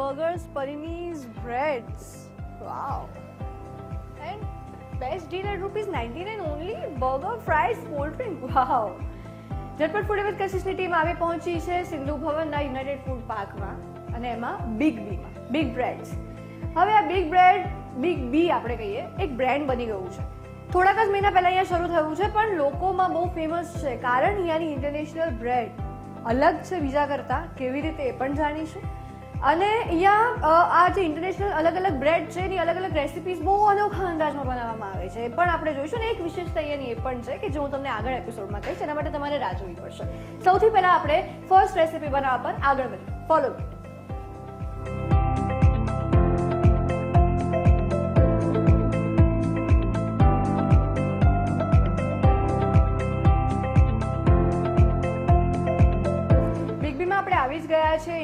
burgers, paninis, breads. Wow. And best deal at rupees 99 only. Burger, fries, cold drink. Wow. ઝટપટ food with કશિશની team આવી પહોંચી છે સિંધુ ભવનના યુનાઇટેડ ફૂડ પાર્કમાં અને એમાં બિગ બીમાં બિગ બ્રેડ્સ હવે આ બિગ બ્રેડ બિગ બી આપણે કહીએ એક બ્રેન્ડ બની ગયું છે થોડાક જ મહિના પહેલાં અહીંયા શરૂ થયું છે પણ લોકોમાં બહુ ફેમસ છે કારણ અહીંયાની ઇન્ટરનેશનલ બ્રેડ અલગ છે બીજા કરતાં કેવી રીતે એ પણ જાણીશું અને અહીંયા આ જે ઇન્ટરનેશનલ અલગ અલગ બ્રેડ છે એની અલગ અલગ રેસિપીઝ બહુ અનોખા અંદાજમાં બનાવવામાં આવે છે. એ પણ આપણે જોઈશું ને એક વિશેષતા અહીંયાની એ પણ છે કે જે હું તમને આગળ એપિસોડમાં કહીશ, એના માટે તમારે રાહ જોવી પડશે. સૌથી પહેલાં આપણે ફર્સ્ટ રેસિપી બનાવવા પર આગળ વધીએ. ફોલો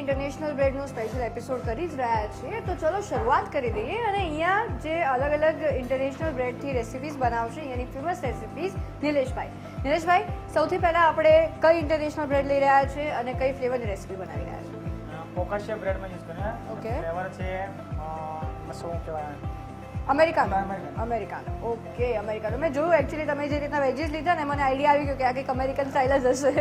ઇન્ટરનેશનલ બ્રેડનો સ્પેશિયલ એપિસોડ કરી જ રહ્યા છીએ. તો ચલો શરૂઆત કરી દઈએ અને અહીંયા જે અલગ અલગ ઇન્ટરનેશનલ બ્રેડથી રેસિપીઝ બનાવશે અહીંયાની ફેમસ રેસિપીઝ નિલેશભાઈ. નિલેશભાઈ સૌથી પહેલાં આપણે કઈ ઇન્ટરનેશનલ બ્રેડ લઈ રહ્યા છે અને કઈ ફ્લેવરની રેસિપી બનાવી રહ્યા છે ફોકસિયા બ્રેડમાં યુઝ કરે ઓકે. ફ્લેવર છે શું કહેવાય? અમેરિકાનો. અમેરિકાનો. Okay Americano. મેં જોયું એકચ્યુઅલી તમે જે રીતના વેજીસ લીધા ને મને આઈડિયા આવી ગયો કે આ કંઈક અમેરિકન સ્ટાઇલ જ હશે.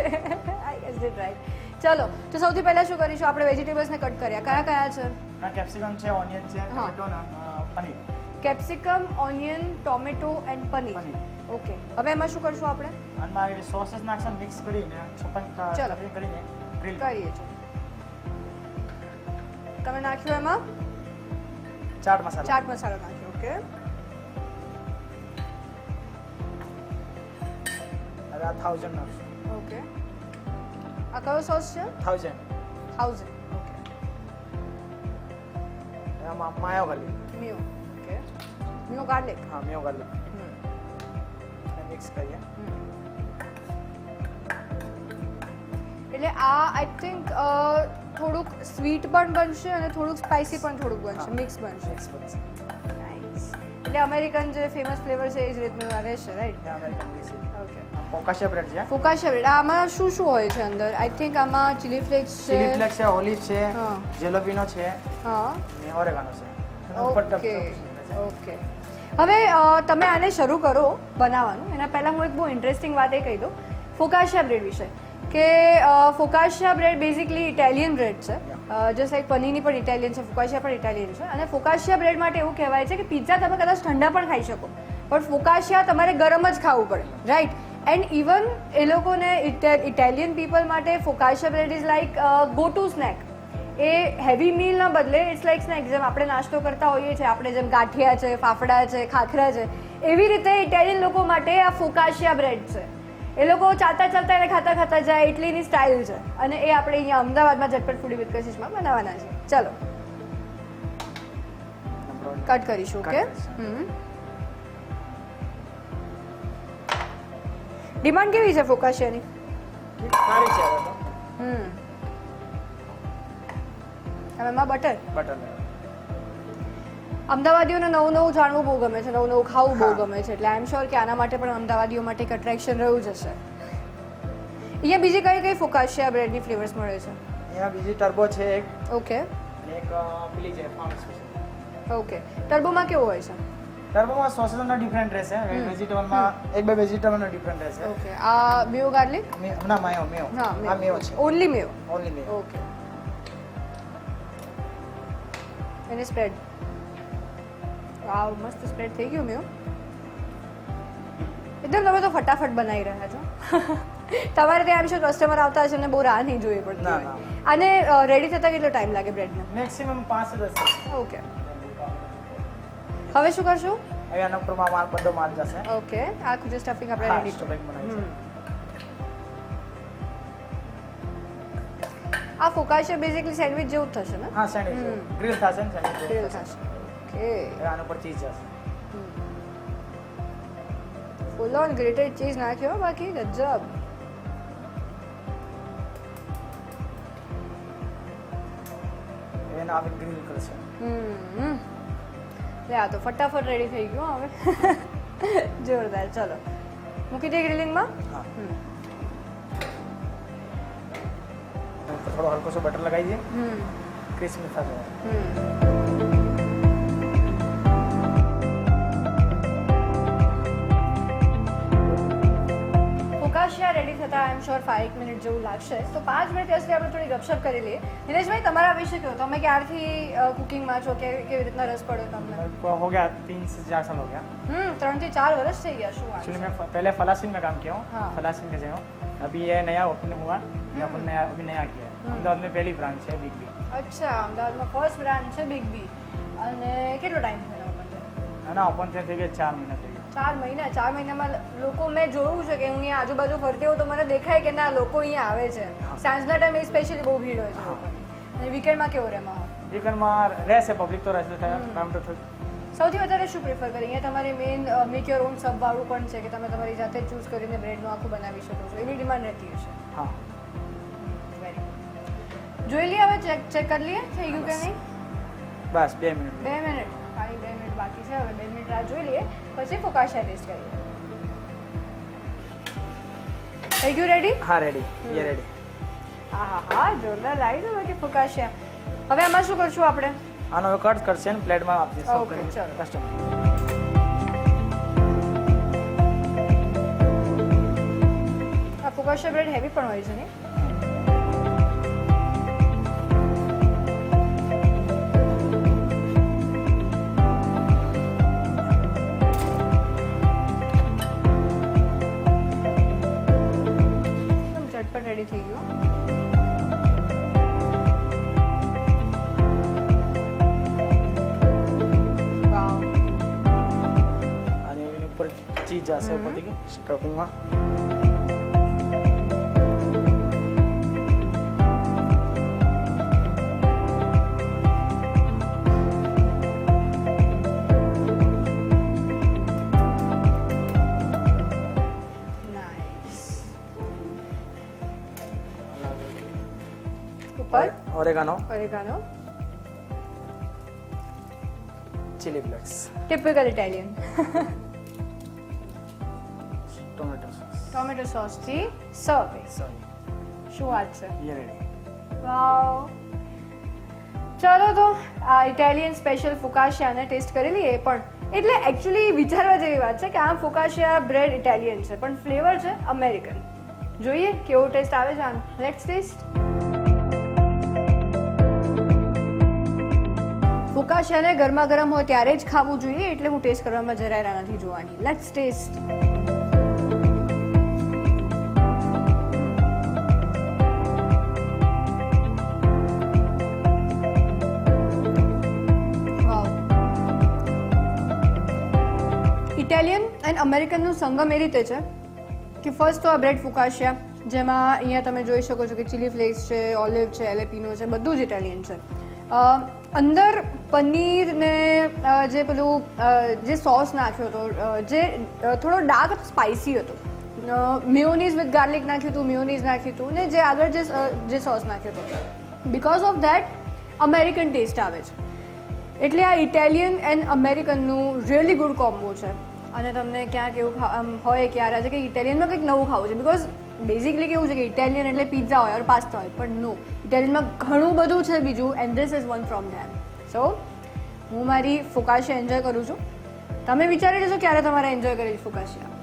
આઈ ગેસ ઇટ રાઈટ ચલો તો સૌથી પહેલાં શું કરીશું? આપણે વેજીટેબલ્સને કટ કર્યા. કયા કયા છે? ના કેપ્સિકમ છે ઓનિયન છે. Tomato paneer. Capsicum onion tomato and paneer. Okay. હવે એમાં શું કરશું આપણે? મારે સોસેસ નાખશું મિક્સ કરીને છપન ચલો. કરીને ગ્રીલ કરીએ છીએ તમે નાખ્યું એમાં? ચાટ મસાલા. ચાટ મસાલો નાખ્યો. ઓકે. હવે આ થાઉઝન્ડ નાખશું. ઓકે. આ કયો સોસ છે? થાઉઝન્ડ. થાઉઝન્ડ. ઓકે. એમાં માયો ગાર્લિક મ્યુ. ઓકે. મ્યુ ગાર્લિક હા મેયો ગાર્લિક મિક્સ કરીએ. એટલે આ આઈ થિંક થોડુંક સ્વીટ પણ બનશે અને થોડુંક સ્પાઇસી પણ થોડુંક બનશે. મિક્સ બનશે. એટલે અમેરિકન જે ફેમસ ફ્લેવર છે એ જ રીતનું રહેશે રાઈટ ફોકસિયા બ્રેડ છે? Focaccia bread. આમાં શું શું હોય છે અંદર? આઈ થિંક આમાં ચીલી ફ્લેક્સ છે. ચીલી ફ્લેક્સ છે ઓલિવ છે હા. જેલોપીનો છે હા. ને ઓરેગાનો છે. ઓકે ઓકે હવે તમે આને શરૂ કરો બનાવવાનું. એના પહેલાં હું એક બહુ ઇન્ટરેસ્ટિંગ વાત એ કહી દઉં. ફોકાશિયા બ્રેડ વિશે. કે focaccia bread basically Italian bread છે. જસ્ટ લાઈક પનીરની પણ ઇટાલિયન છે ફોકાશિયા પણ ઇટાલિયન છે. અને ફોકાશિયા બ્રેડ માટે એવું કહેવાય છે કે પિઝા તમે કદાચ ઠંડા પણ ખાઈ શકો. પણ ફોકાશિયા તમારે ગરમ જ ખાવું પડે. રાઈટ એન્ડ ઇવન એ લોકોને ઇટાલિયન પીપલ માટે focaccia bread is like go to snack a heavy મીલના બદલે ઇટ્સ લાઈક સ્નેક જેમ આપણે નાસ્તો કરતા હોઈએ છીએ આપણે જેમ ગાંઠિયા છે ફાફડા છે ખાખરા છે એવી રીતે ઇટાલિયન લોકો માટે આ ફોકાશિયા બ્રેડ છે. એ લોકો ચાલતા ચાલતા એને ખાતા ખાતા જાય એટલીની સ્ટાઇલ છે. અને એ આપણે અહીંયા અમદાવાદમાં ઝટપટ ફૂડી વિથ કશિશમાં બનાવવાના છે. ચલો. કટ કરીશું ઓકે હમ. ડિમાન્ડ કેવી છે ફોકાશિયાની સારી છે હમ. હવે એમાં બટર બટર અમદાવાદીઓને નવું નવું જાણવું બહુ ગમે છે નવું નવું ખાવું બહુ ગમે છે. એટલે આઈ એમ શ્યોર કે આના માટે પણ અમદાવાદીઓ માટે એક અટ્રેક્શન રહ્યું જ હશે. અહીંયા બીજી કઈ કઈ ફોકાશિયા બ્રેડની ફ્લેવર્સ મળે છે? અહીંયા બીજી ટર્બો છે એક. ઓકે એક પેલી છે ઓકે ટર્બોમાં કેવું હોય છે? ટર્બોમાં સોસેસનો ડિફરન્ટ રહેશે. વેજીટેબલમાં એક બે વેજીટેબલનો ડિફરન્ટ રહેશે. ઓકે. આ મ્યુ ગાર્લિક ના માયો મેયો આ મેયો છે. Only mayo only mayo okay. એને સ્પ્રેડ વાવ મસ્ત સ્પ્રેડ થઈ ગયું મ્યુ એકદમ તમે તો ફટાફટ બનાવી રહ્યા છો. તમારે ત્યાં આમ શું કસ્ટમર આવતા હશે ને બહુ રાહ નહીં જોવી પડતી અને. રેડી થતા કેટલો ટાઈમ લાગે બ્રેડને મેક્સિમમ પાંચ દસ ઓકે. હવે શું કરશું? હવે આના ઉપરમાં માલ બધો માલ જશે. ઓકે આખું જે સ્ટફિંગ આપણે રેડી સ્ટફિંગ બનાવી છે. આ ફોકાશિયા બેઝિકલી સેન્ડવિચ જેવું થશે ને? હા સેન્ડવિચ ગ્રીલ થશે ને સેન્ડવિચ ગ્રીલ થશે. ઓકે. એ આના ઉપર ચીઝ જશે. ફૂલ ઓન ગ્રેટેડ ચીઝ નાખ્યો બાકી? ગજબ. એને આવી ગ્રીલ કરશે. હમ. લે આ તો ફટાફટ રેડી થઈ ગયું હવે. જોરદાર ચલો. મૂકી દે ગ્રિલિંગમાં થોડો હલકો સો બટર લગાવી દઈએ. ક્રિસ્પી થશે રેડી થતા I am sure five minute જેવું લાગશે તો પાંચ મિનિટ ત્યાં સુધી આપણે થોડી ગપશપ કરી લઈએ નિલેશભાઈ તમારા વિશે કહો તમે ક્યારથી કુકિંગમાં છો કે કેવી રીતના રસ પડ્યો તમને मेरे को हो गया तीन से चार साल हो गया હમ ત્રણથી ચાર વર્ષ થઈ ગયા શું વાત एक्चुअली છે मैं फ- पहले फलासीन में काम किया हाँ। हूँ फलासीन के से हूँ अभी ये नया ओपन हुआ ये अपन नया अभी नया किया है अहमदाबाद में पहली ब्रांच है बिग बी અચ્છા અમદાવાદમાં ફર્સ્ટ બ્રાન્ચ છે બિગ બી અને કેટલો ટાઈમ થયો મને है ना ओपन थे थे चार महीना थे ચાર મહિના ચાર મહિનામાં લોકો મેં જોયું છે કે હું અહીંયા આજુબાજુ ફરતી હોઉં તો મને દેખાય કે ના લોકો અહીંયા આવે છે. સાંજના ટાઈમે સ્પેશિયલી બહુ ભીડ હોય છે અને વીકેન્ડમાં કેવો રહેમાં વીકેન્ડમાં રહેશે પબ્લિક તો રહેશે ટાઈમ ટુ સૌથી વધારે શું પ્રિફર કરી? અહીંયા તમારે main make your own sub વાળું પણ છે કે તમે તમારી જાતે ચૂઝ કરીને બ્રેડનું આખું બનાવી શકો છો. એની ડિમાન્ડ રહેતી હશે. હા. જોઈ લઈએ હવે ચેક ચેક કરી લઈએ. થઈ ગયું કે નહીં? બસ બે મિનિટ. બે મિનિટ. જોઈ લઈએ. પછી ફોકાશિયા ટેસ્ટ કરીએ. થઈ ગયું રેડી હા રેડી યે રેડી હા હા હા જોરદાર લાગી દો બાકી ફોકાશિયા હવે આમાં શું કરશું આપણે? આનો કટ કરશે ને પ્લેટમાં આપી દઈશું ઓકે ચલો. કસ્ટમર ફોકાશિયા બ્રેડ હેવી પણ હોય છે નહીં ઉપર ચીઝ જશે ઉપરથી સ્ટફિંગમાં નાઇસ ઉપર oregano oregano chilli flakes typical Italian tomato સોસથી serve શું વાત છે વાવ ચલો તો આ ઇટાલિયન સ્પેશિયલ ફુકાશિયાને ટેસ્ટ કરી લઈએ પણ એટલે એકચ્યુઅલી વિચારવા જેવી વાત છે કે આમ ફુકાશિયા બ્રેડ ઇટાલિયન છે પણ ફ્લેવર છે અમેરિકન જોઈએ કેવો ટેસ્ટ આવે છે આમ. લેટ્સ ટેસ્ટ ફુકાશિયાને ગરમા ગરમ હોય ત્યારે જ ખાવું જોઈએ એટલે હું ટેસ્ટ કરવામાં જરાય નથી જોવાની. લેટ્સ ટેસ્ટ એન્ડ અમેરિકનનું સંગમ એ રીતે છે કે ફર્સ્ટ તો આ બ્રેડ ફુકાશિયા જેમાં અહીંયા તમે જોઈ શકો છો કે ચીલી ફ્લેક્સ છે ઓલિવ છે એલેપીનો છે, બધું જ ઇટાલિયન છે. અંદર પનીર ને જે પેલું જે સોસ નાખ્યો હતો જે થોડો ડાર્ક સ્પાઇસી હતો. મિયોનીઝ વિથ ગાર્લિક નાખ્યું હતું મિયોનીઝ નાખ્યું હતું, ને જે આગળ જે જે સોસ નાખ્યો હતો. Because of that American taste આવે છે. એટલે આ ઇટાલિયન એન્ડ અમેરિકનનું રિયલી ગુડ કોમ્બો છે. અને તમને ક્યાંક એવું આમ હોય કે યાર આજે કંઈક ઇટાલિયનમાં કંઈક નવું ખાવું છે. બિકોઝ બેઝિકલી કેવું છે કે ઇટાલિયન એટલે પિઝા હોય ઓર પાસ્તા હોય, પણ નો ઇટાલિયનમાં ઘણું બધું છે બીજું and this is one from them so હું મારી ફોકાશિયા એન્જોય કરું છું. તમે વિચારી લેશો ક્યારે તમારે એન્જોય કરી ફોકાશિયા.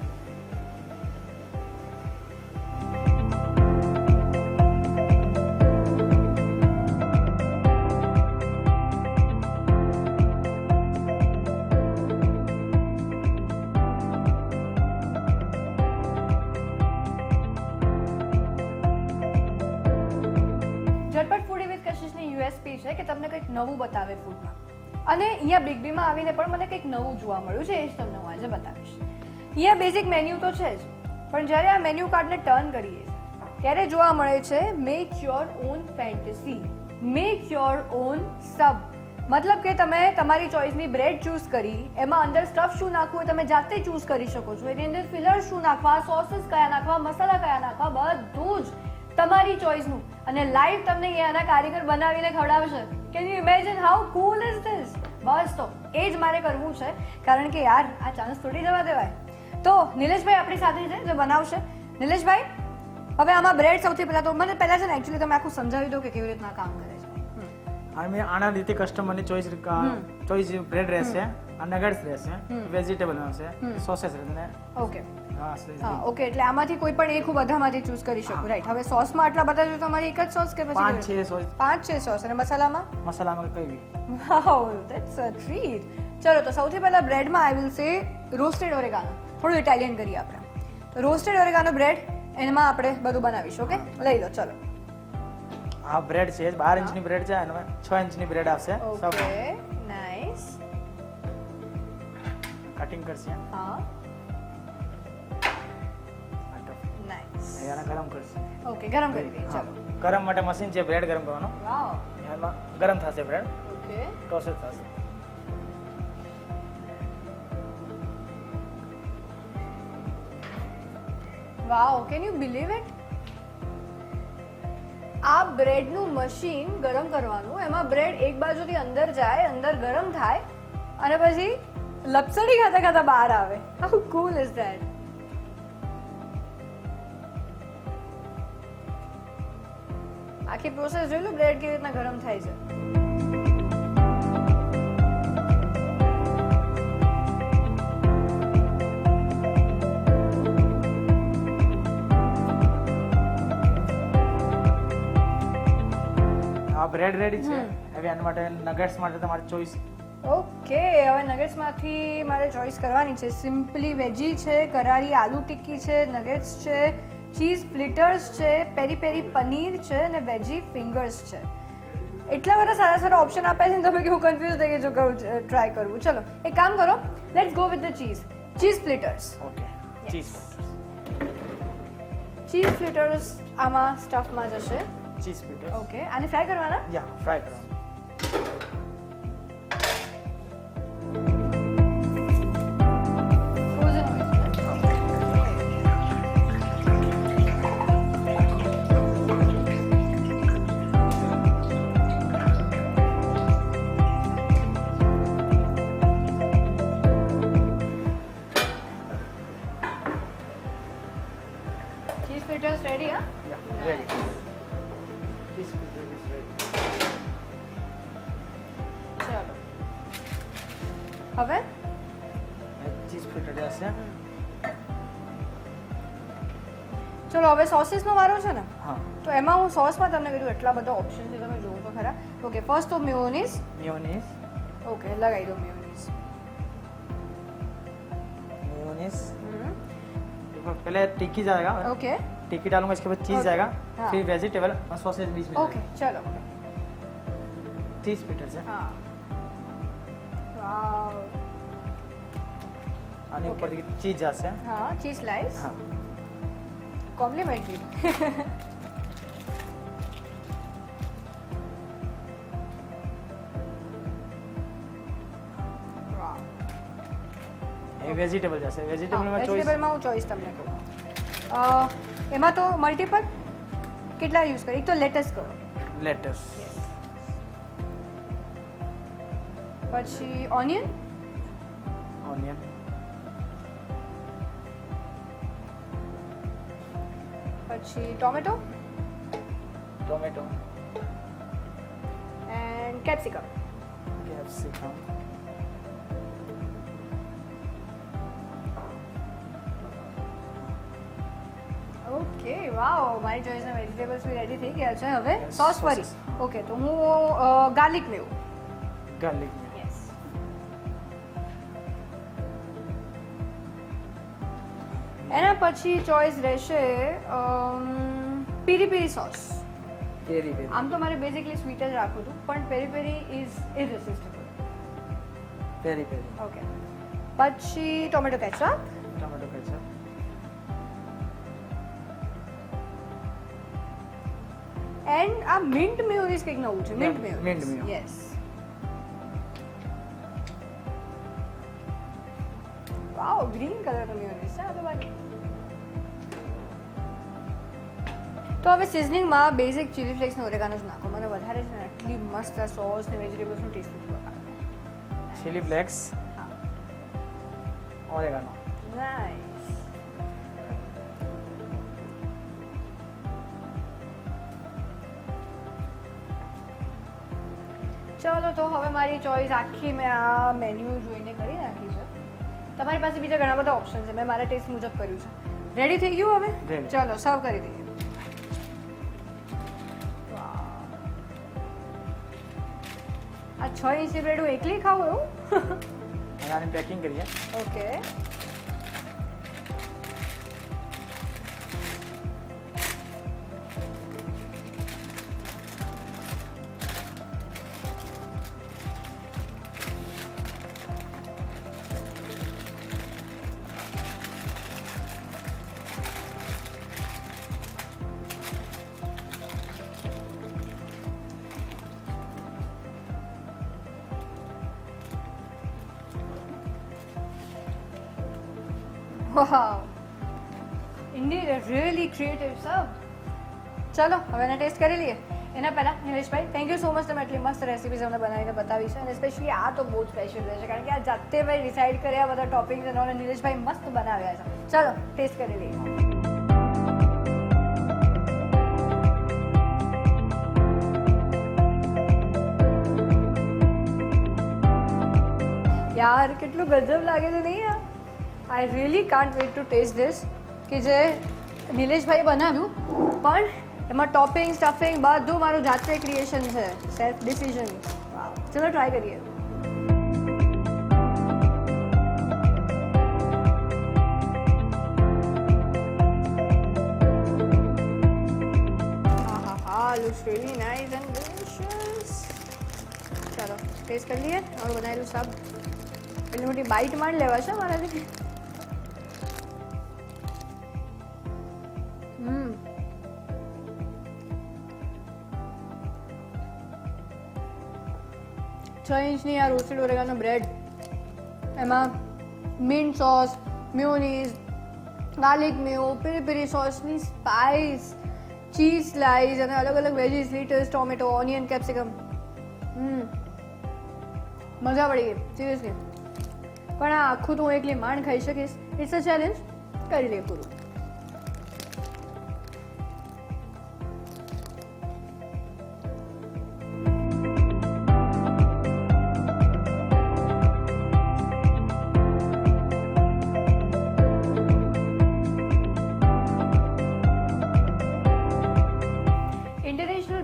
છે કે તમને કંઈક નવું બતાવે ફૂડમાં અને અહીંયા બિગ બીમાં આવીને પણ મને કંઈક નવું જોવા મળ્યું છે, એ જ તમને હું આજે બતાવીશ. અહીંયા બેઝિક મેન્યુ તો છે જ, પણ જ્યારે આ મેન્યુ કાર્ડને ટર્ન કરીએ, ત્યારે જોવા મળે છે make your own fantasy make your own sub મતલબ કે તમે તમારી ચોઇસની બ્રેડ ચૂઝ કરી, એમાં અંદર સ્ટફ શું નાખવું એ તમે જાતે ચૂઝ કરી શકો છો. એની અંદર ફિલર શું નાખવા સોસીસ કયા નાખવા, મસાલા કયા નાખવા, બધું જ. તમારી ચોઇસનું અને લાઈવ તમને એના કારીગર બનાવીને ખવડાવશે. Can you imagine how cool is this બસ તો, એ જ મારે કરવું છે. કારણ કે યાર, આ ચાન્સ થોડી જવા દેવાય. તો, નિલેશભાઈ આપણી સાથે છે, જે બનાવશે. નિલેશભાઈ, હવે આમાં બ્રેડ સૌથી પહેલાં તો મને પહેલાં છે ને એકચ્યુઅલી તમે આખું સમજાવી દો કે કેવી રીતના કામ કરે છે. હમ. અને આના રીતે કસ્ટમરની ચોઈસ ચોઈસ બ્રેડ રહેશે અને નગેટ્સ રહેશે વેજીટેબલ રહેશે સોસેસ રહેશે ઓકે હા. ઓકે એટલે આમાંથી કોઈ પણ એક હું બધામાંથી ચૂઝ કરી શકું. રાઈટ હવે સોસમાં આટલા બધા જો તમારી એક જ સોસ કે પછી પાંચ છે સોસ પાંચ છે સોસ અને મસાલામાં? મસાલામાં કઈ બી. વાવ ધેટ્સ અ ટ્રીટ ચલો તો સૌથી પહેલા બ્રેડમાં આઈ વિલ સે રોસ્ટેડ ઓરેગાનો થોડું ઇટાલિયન કરીએ આપણે. રોસ્ટેડ ઓરેગાનો બ્રેડ એમાં આપણે બધું બનાવીશું ઓકે લઈ લો ચલો. આ બ્રેડ છે બાર ઇંચની બ્રેડ છે અને છ ઇંચની બ્રેડ આવશે. ઓકે નાઈસ કટિંગ કરશે. હા. ગરમ કરશે. ઓકે ગરમ કરી દઈએ ચાલો. ગરમ માટે મશીન છે બ્રેડ ગરમ કરવાનું. વાવ એમાં ગરમ થશે બ્રેડ ઓકે પ્રોસેસ થશે. Wow can you believe it આ બ્રેડનું મશીન ગરમ કરવાનું, એમાં બ્રેડ એક બાજુથી અંદર જાય, અંદર ગરમ થાય, અને પછી લપસડી ખાતા ખાતા બહાર આવે. હાઉ કૂલ ઇઝ ધેટ આખી પ્રોસેસ જોઈ લો, બ્રેડ કેવી રીતના ગરમ થાય છે. આ બ્રેડ રેડી છે. હવે એના માટે નગેટ્સ માટે તમારે ચોઈસ ઓકે હવે નગેટ્સમાંથી મારે ચોઈસ કરવાની છે. સિમ્પલી વેજી છે કરારી આલુ ટિક્કી છે નગેટ્સ છે ચીઝ ફ્લિટર્સ છે પેરી પેરી પનીર છે અને વેજી ફિંગર્સ છે. એટલા બધા સારા સારા ઓપ્શન આપ્યા છે ને તમે કેવું કન્ફ્યુઝ થઈ ગયું કહું ટ્રાય કરવું ચલો એક કામ કરો. Let's go with the cheese cheese fritters okay cheese cheese fritters આમાં સ્ટફમાં જશે. ચીઝ પીટર ઓકે આને ફ્રાય કરવાના યા ફ્રાય કરવાનું ફ્રોઝન હવે સોસીસનો વારો છે ને હા તો એમાં હું સોસમાં તમને કીધું એટલા બધા ઓપ્શન છે તમે જોવો તો ખરા ઓકે ફર્સ્ટ તો મિયોનીઝ मेयोनीज ઓકે લગાવી દો મિયોનીઝ मेयोनीज देखो पहले टिक्की जाएगा ઓકે टिक्की डालूंगा इसके बाद चीज Okay. जाएगा हाँ. फिर वेजिटेबल और सॉसेज बीच में ઓકે ચલો चीज पीटर से હા વાવ અને Okay. ઉપરથી ચીઝ જશે હા ચીઝ સ્લાઈસ હા કોમ્પ્લિમેન્ટરી વેજીટેબલ જશે વેજીટેબલમાં ચોઈસ વેજીટેબલમાં હું ચોઈસ તમને કહું. એમાં તો મલ્ટિપલ કેટલા યુઝ કરી? એક તો લેટેસ્ટ કરો. લેટસ પછી ઓનિયન ઓનિયન પછી tomato? Tomato. And capsicum capsicum okay wow મારી ચોઈસના વેજીટેબલ્સ બી રેડી થઈ ગયા છે હવે. સોસ ફરી. ઓકે તો હું ગાર્લિક લેવું. ગાર્લિક પછી ચોઈસ રહેશે પેરી પીરી સોસ પેરી પેરી આમ તો મારે બેઝિકલી સ્વીટ જ રાખવું હતું પણ પેરી પેરી ઇઝ ઇરરેસિસ્ટેબલ પેરી પેરી ઓકે પછી tomato ketchup tomato ketchup and આ મિન્ટ મેયોનીઝ કંઈક નવું છે mint mayonnaise mint mayo. Yes wow green કલરનો મેયોનીઝ છે આ તો બાકી તો હવે સિઝનિંગમાં બેઝિક ચીલી ફ્લેક્સ ને ઓરેગાનો જ નાખો. મને વધારે છે ને એટલી મસ્ત આ સોસ ને વેજીટેબલ્સનું taste chilli flakes oregano nice ચલો તો હવે મારી ચોઈસ આખી મેં આ મેન્યુ જોઈને કરી નાખી છે. તમારી પાસે બીજા ઘણા બધા ઓપ્શન છે. મેં મારા ટેસ્ટ મુજબ કર્યું છે. રેડી થઈ ગયું હવે. ચલો સર્વ કરી દઈએ. છ ઇંચની બ્રેડ હું એકલી ખાઉં એવું? આની પેકિંગ કરીએ okay Wow. Indeed, a really creative. ચલો હવે એને ટેસ્ટ કરી લઈએ. એના પહેલાં નિલેશભાઈ થેન્ક યુ સો મચ તમે એટલી મસ્ત રેસીપીઝ અમને બનાવીને બતાવી છે. અને સ્પેશિયલી આ તો બહુ જ સ્પેશિયલ રહેશે કારણ કે આ જાતે મેં ડિસાઇડ કર્યા બધા ટોપિંગ્સ અને નિલેશભાઈ મસ્ત બનાવ્યા છે. ચલો ટેસ્ટ કરી લઈએ. યાર કેટલું ગજબ લાગે છે નહીં I really can't wait to taste this કે જે નિલેશભાઈ બનાવ્યું. પણ એમાં ટોપિંગ સ્ટફિંગ બધું મારું જાતે ક્રિએશન છે સેલ્ફ ડિસિઝન ચલો ટ્રાય કરીએ. Looks really nice and delicious ચાલો ટેસ્ટ કરી લઈએ. હવે બનાવેલું સબ એટલી મોટી બાઈટ માંડ લેવા છે મારાથી છ ઇંચની આ રોસ્ટેડ ઓરેગાનો બ્રેડ. એમાં mint sauce mayonnaise garlic mayo peri peri સોસની spice cheese slice અને અલગ અલગ veggies litres tomato onion capsicum મજા પડી ગઈ સિરિયસલી પણ આ આખું તો હું એકલી માંડ ખાઈ શકીશ. ઇટ્સ અ ચેલેન્જ કરી લે પૂરું.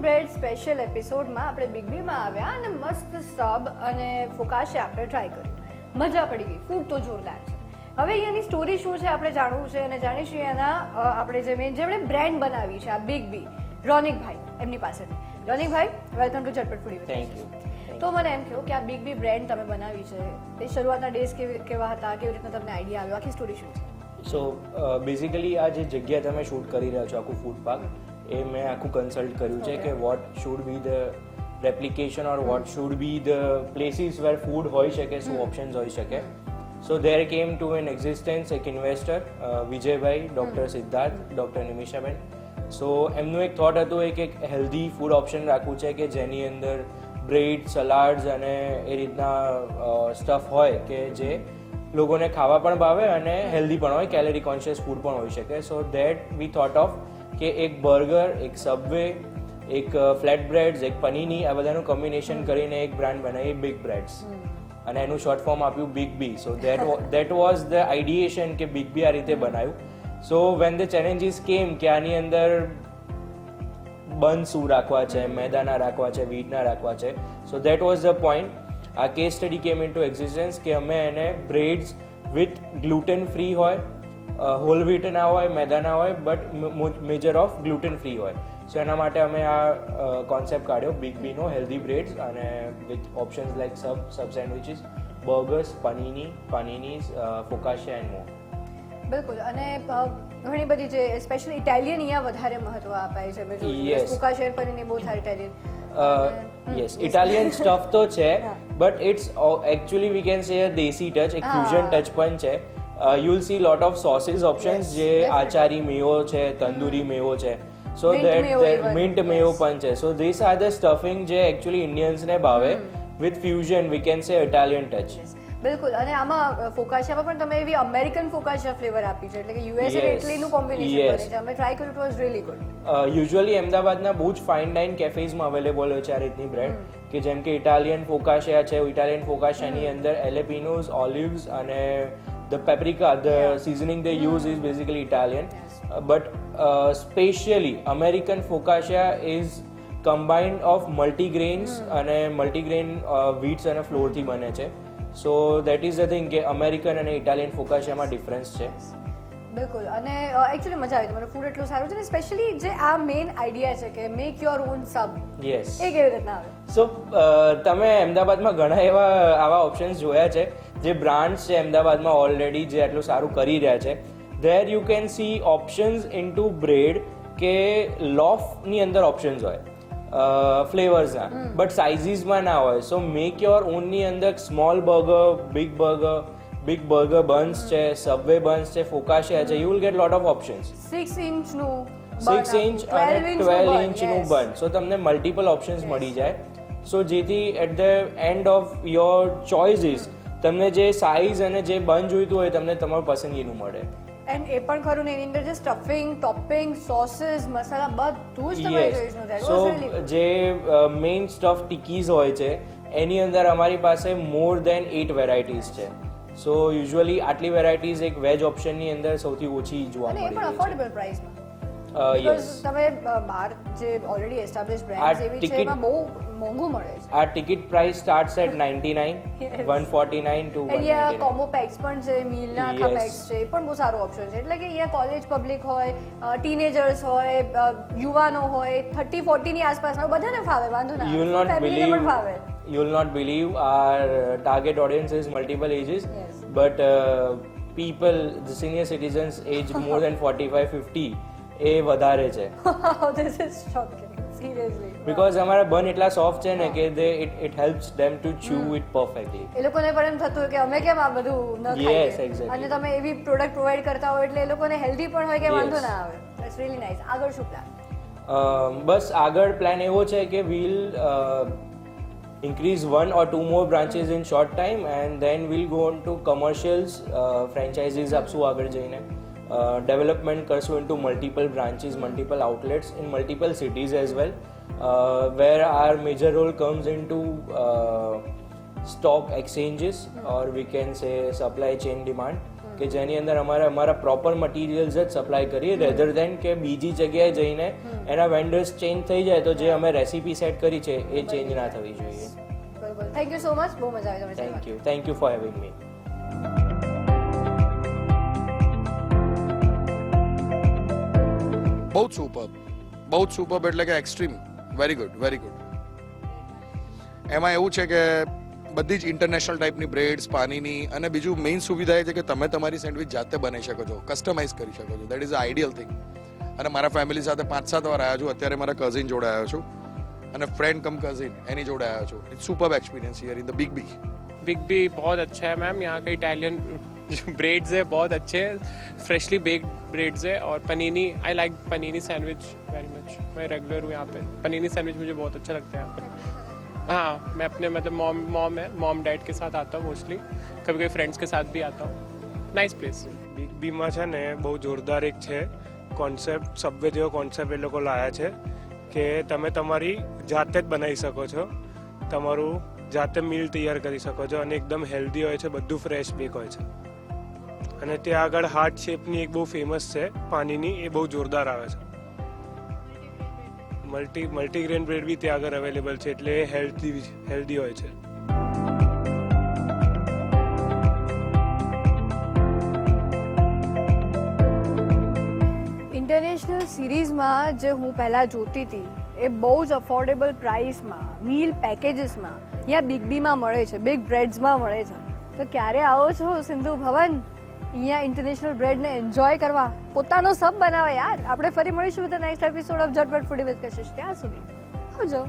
ઇન્ટરનેશનલ સ્પેશિયલ એપિસોડમાં આપણે બિગ બીમાં આવ્યા અને મસ્ત સબ અને ફોકાશે આપણે ટ્રાય કર્યું. મજા પડી ગઈ. ફૂડ તો જોરદાર છે. હવે એની સ્ટોરી શું છે આપણે જાણવું છે અને જાણીશું એના આપણે જે મેન જેમણે બ્રેન્ડ બનાવી છે આ બિગ બી રોનિકભાઈ એમની પાસેથી. રોનિકભાઈ welcome to Jhatpat foodie thank you. તો મને એમ કહો કે આ બિગ બી બ્રેન્ડ તમે બનાવી છે એ શરૂઆતના ડેઝ કેવી કેવા હતા કેવી રીતના તમને આઈડિયા આવ્યો આખી સ્ટોરી શું છે? સો બેઝિકલી આ જે જગ્યા તમે શૂટ કરી રહ્યા છો આખું ફૂડ પાર્ક એ મેં આખું કન્સલ્ટ કર્યું છે કે what should be the replication or what should be the places where food હોઈ શકે શું ઓપ્શન્સ હોઈ શકે. So there came to an existence એક investor Vijaybhai doctor Siddharth doctor નિમિષાબેન સો એમનું એક થોટ હતું એક એક હેલ્ધી ફૂડ ઓપ્શન રાખવું છે કે જેની અંદર બ્રેડ સલાડ્સ અને એ રીતના સ્ટફ હોય કે જે લોકોને ખાવા પણ ભાવે અને હેલ્ધી પણ હોય કેલેરી કોન્શિયસ ફૂડ પણ હોઈ શકે. So that we thought of કે એક બર્ગર એક સબવે એક ફ્લેટ બ્રેડ્સ એક પનીની આ બધાનું કોમ્બિનેશન કરીને એક બ્રાન્ડ બનાવી બિગ બ્રેડ્સ અને એનું શોર્ટ ફોર્મ આપ્યું big B so that that was the ideation કે બિગ બી આ રીતે બનાવ્યું સો વેન ધ ચેલેન્જીસ કેમ કે આની અંદર બન શું રાખવા છે મેદાના રાખવા છે વીટના રાખવા છે. So that was the point આ case study came in to existence કે અમે એને બ્રેડ્સ વિથ ગ્લુટેન ફ્રી હોય હોલ વ્હીટ ના હોય મેદાના હોય but major of gluten free હોય. સો એના માટે અમે આ કોન્સેપ્ટ કાઢ્યો બિગ બીનો હેલ્ધી બ્રેડ્સ અને with options like sub sub sandwiches burgers panini paninis focaccia and more બિલકુલ. અને ઘણી બધી જે સ્પેશિયલી ઇટાલિયન અહીંયા વધારે મહત્વ અપાય છે. Yes Yes. કુકા બહુ સારી ઇટાલિયન યસ ઇટાલિયન સ્ટફ તો છે but it's actually we can say desi touch એક ફ્યુઝન ટચ પણ છે. You will see lot of sauces options જે આચારી મેવો છે તંદૂરી મેવો છે સો દેટ મિન્ટ મેવો પણ છે so this are the stuffing જે એકચ્યુઅલી ઇન્ડિયન્સને ભાવે with fusion we can say Italian touch બિલકુલ. અને આમાં ફોકાશિયામાં પણ તમે એવી અમેરિકન ફોકાશિયા ફ્લેવર આપી છે. એટલે કે યુએસ અને ઇટલીનું કોમ્બિનેશન બને છે. અમે ટ્રાય કર્યું it was really good usually અમદાવાદના બહુ જ ફાઇન ડાઇન કેફેઝમાં અવેલેબલ હોય છે આ રીતની બ્રેડ કે જેમ કે ઇટાલિયન ફોકાશિયા છે ઇટાલિયન ફોકાશિયાની અંદર એલેપિનોઝ ઓલિવ્સ અને the paprika the seasoning they use is basically Italian but specially American focaccia is combined of multigrains અને મલ્ટીગ્રેન વીટ્સ અને ફ્લોરથી બને છે. So that is the thing કે અમેરિકન અને ઇટાલિયન ફોકાશિયામાં ડિફરન્સ છે. બિલકુલ. અને એકચ્યુઅલી મજા આવી. મને ફૂડ એટલું સારું છે ને સ્પેશિયલી જે આ મેઇન આઈડિયા છે કે make your own sub yes એ કેવી રીતના આવે? સો તમે અમદાવાદમાં ઘણા એવા આવા ઓપ્શન્સ જોયા છે. જે બ્રાન્ડ્સ છે અમદાવાદમાં ઓલરેડી જે આટલું સારું કરી રહ્યા છે there you can see options in to bread કે લોફની અંદર ઓપ્શન્સ હોય ફ્લેવર્સના બટ સાઇઝીસમાં ના હોય. સો મેક યોર ઓનની અંદર small burger big burger big burger buns છે સબવે બન્સ છે ફોકાશિયા છે you will get lot of options six ઇંચનું six inch અને ટ્વેલ્વ ઇંચનું બન સો તમને મલ્ટિપલ ઓપ્શન્સ મળી જાય. સો જેથી at the end of your choices તમને જે સાઇઝ અને જે બન જોઈતું હોય તમને તમારું પસંદગીનું મળે. એન્ડ એ પણ ખરું ને એની અંદર જે સ્ટફિંગ ટોપિંગ સોસીસ મસાલા બધું જ તમારી ચોઈસનું સો. જે મેઇન સ્ટફ ટિકીઝ હોય છે એની અંદર અમારી પાસે મોર દેન એટ વેરાયટીઝ છે. સો યુઝ્યુઅલી આટલી વેરાયટીઝ એક વેજ ઓપ્શનની અંદર સૌથી ઓછી જોવા મળે રહી અફોર્ડેબલ પ્રાઇસમાં છે યસ તમે બહાર જે ઓલરેડી એસ્ટાબ્લિશ બ્રાન્ડ્સ એવી છે એમાં બહુ મોંઘું મળે છે. આ ticket price starts at ninety nine Yes. One forty nine to અહીંયા કોમ્બો પેક્સ પણ છે મીલના આખા પેક્સ છે એ પણ બહુ સારો ઓપ્શન છે. એટલે કે અહીંયા કોલેજ પબ્લિક હોય ટીનેજર્સ હોય યુવાનો હોય થર્ટી ફોર્ટીની આસપાસના બધાને ફાવે વાંધો ના યુ વિલ નોટ બિલીવ ફાવે. will not believe our uh, target audience is multiple ages Yes. but uh, people the senior citizens aged 45 50 એ વધારે છે. This is shocking seriously because અમારા બન એટલા સોફ્ટ છે ને કે they it it helps them to chew it perfectly એ લોકોને પણ એમ થતું કે અમે કેમ આ બધું ન ખાઈએ? યસ એક્ઝેક્ટલી અને તમે એવી પ્રોડક્ટ પ્રોવાઇડ કરતા હોય એટલે એ લોકોને હેલ્ધી પણ હોય કે વાંધો ના આવે. ઇટ્સ રીલી નાઇસ આગળ શું પ્લાન બસ આગળ પ્લાન એવો છે કે will increase one or two more branches in short time and then will go on to commercials franchises આપશું આગળ જઈને. ડેવલપમેન્ટ કરશું into multiple branches multiple outlets in multiple cities as well where are major role comes in to stock exchanges or we can say supply chain demand કે જેની અંદર અમારે અમારા proper materials જ સપ્લાય કરીએ રેધર દેન કે બીજી જગ્યાએ જઈને એના વેન્ડર્સ ચેન્જ થઈ જાય તો જે અમે રેસીપી સેટ કરી છે એ ચેન્જ ના થવી જોઈએ. થેન્ક યુ સો મચ બહુ મજા આવી thank you thank you for having me બહુ જ સુપર બહુ જ સુપર એટલે કે extreme very good very good એમાં એવું છે કે બધી જ ઇન્ટરનેશનલ ટાઈપની બ્રેડ્સ પાણીની અને બીજું મેઇન સુવિધા એ છે કે તમે તમારી સેન્ડવિચ જાતે બનાવી શકો છો કસ્ટમાઇઝ કરી શકો છો that is a ideal thing અને મારા ફેમિલી સાથે પાંચ સાત વાર આવ્યો છું અત્યારે મારા કઝિન જોડે આવ્યો છું અને ફ્રેન્ડ કમ કઝિન એની જોડે આવ્યો છું it's super experience here in the big big big भी बहुत अच्छा है मैम यहाँ का इटालियन ब्रेड्स है बहुत अच्छे हैं फ्रेशली बेक्ड ब्रेड्स है और panini I like panini sandwich very much मैं रेगुलर हूँ यहाँ पे पनीनी सैंडविच मुझे बहुत अच्छा लगता है यहाँ पे हाँ मैं अपने मतलब मॉम मॉम है मॉम डैड के साथ आता हूँ मोस्टली कभी कभी फ्रेंड्स के साथ भी आता हूँ नाइस प्लेस બિગ બીમાં છે ને બહુ જોરદાર એક છે કોન્સેપ્ટ સબવે જેવો કોન્સેપ્ટ એ લોકો લાયા છે કે તમે તમારી જાતે જ બનાવી શકો છો તમારું જાતે મીલ તૈયાર કરી શકો છો અને એકદમ હેલ્ધી હોય છે બધું ફ્રેશ બેક હોય છે અને ત્યાં આગળ હાર્ટ શેપની એક બહુ ફેમસ છે. પાણીની એ બહુ જોરદાર આવે છે. મલ્ટી, મલ્ટીગ્રેન બ્રેડ બી ત્યાં આગળ અવેલેબલ છે એટલે હેલ્ધી હેલ્ધી હોય છે. ઇન્ટરનેશનલ સિરીઝમાં જે હું પહેલાં જોતી હતી, એ બહુ જ અફોર્ડેબલ પ્રાઇસમાં મીલ પેકેજીસમાં યા બિગ બીમાં મળે છે બિગ બ્રેડ્સમાં મળે છે. તો ક્યારે આવો છો, સિંધુ ભવન? અહીંયા ઇન્ટરનેશનલ બ્રેડને એન્જોય કરવા પોતાનો સબ બનાવે યાર. આપણે ફરી મળીશું with next episode of Jhatpat foodie with Kashish. ત્યાં સુધી આવજો.